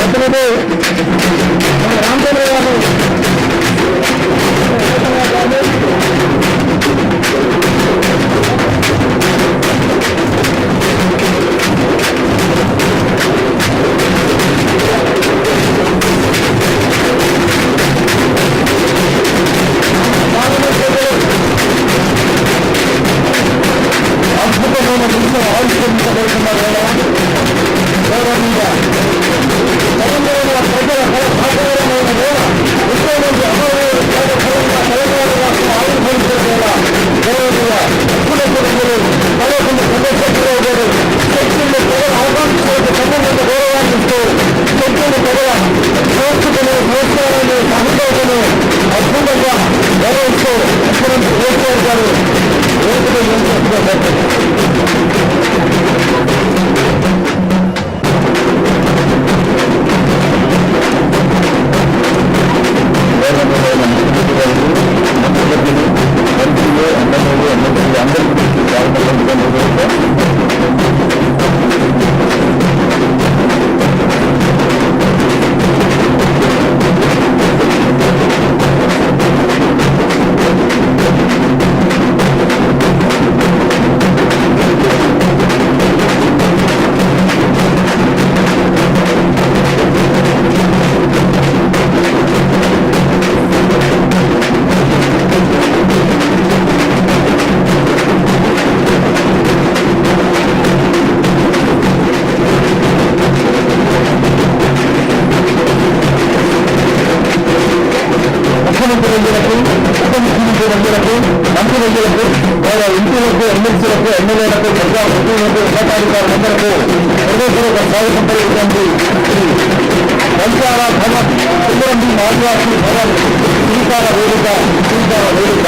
ప్రతినిధి మన రామచంద్ర గారు అద్భుతమైన విషయం ఆవిష్కరించబడుతున్నారు మంత్రులు మంత్రులు ఎమ్మెల్యేలు ఎమ్మెల్యేలు అందరికీ మంత్రి రైతులకు ఎంపీలకు ఎమ్మెల్సీలకు ఎమ్మెల్యేలకు ప్రజా ప్రతినిధులకు ఉన్నతాధికారులందరకు హృదయపూర్వక స్వాగతం పలుకుతుంది శ్రీ బంజార భవన్ సుందరంబి శ్రీకార వేదిక శ్రీకార వేదిక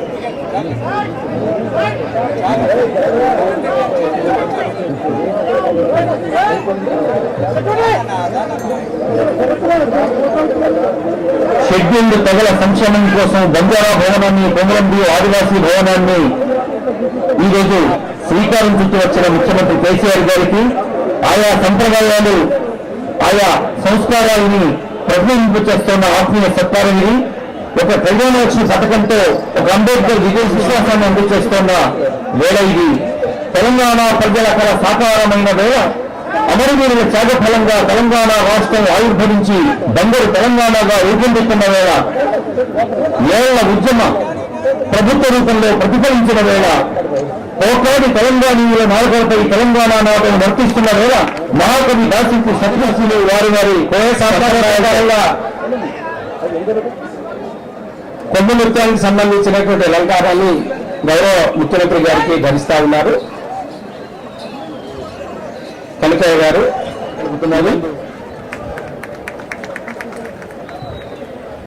షెడ్యూల్డ్ తెగల సంక్షేమం కోసం బంజారా భవనాన్ని కొమరంబి ఆదివాసీ భవనాన్ని ఈరోజు శ్రీకారం చుట్టూ వచ్చిన ముఖ్యమంత్రి కేసీఆర్ గారికి ఆయా సంప్రదాయాలు ఆయా సంస్కారాలని ప్రతిబింబింపు చేస్తున్న ఆత్మీయ సత్తారని ఒక ప్రజాలక్ష్మి పథకంతో ఒక అంబేద్కర్ విజయ విశ్వాసాన్ని అందజేస్తున్న వేళ ఇది. తెలంగాణ ప్రజల కల సాకారమైన వేళ. అమరవీరుల త్యాగ ఫలంగా తెలంగాణ రాష్ట్రం ఆవిర్భవించి బందరు తెలంగాణగా రూపొందుతున్న వేళ. ఏళ్ళ ఉద్యమ ప్రభుత్వ రూపంలో ప్రతిఫలించిన వేళ. కోట్లాది తెలంగాణీయుల నాయకులపై తెలంగాణ నాటం వర్తిస్తున్న వేళ మహాకవి దాసికి సత్యశీలు వారి వారి కోయసాకారంగా కొమ్మ నృత్యానికి సంబంధించినటువంటి అలంకారాన్ని గౌరవ ముఖ్యమంత్రి గారికి ధరిస్తా ఉన్నారు. కనకయ్య గారు.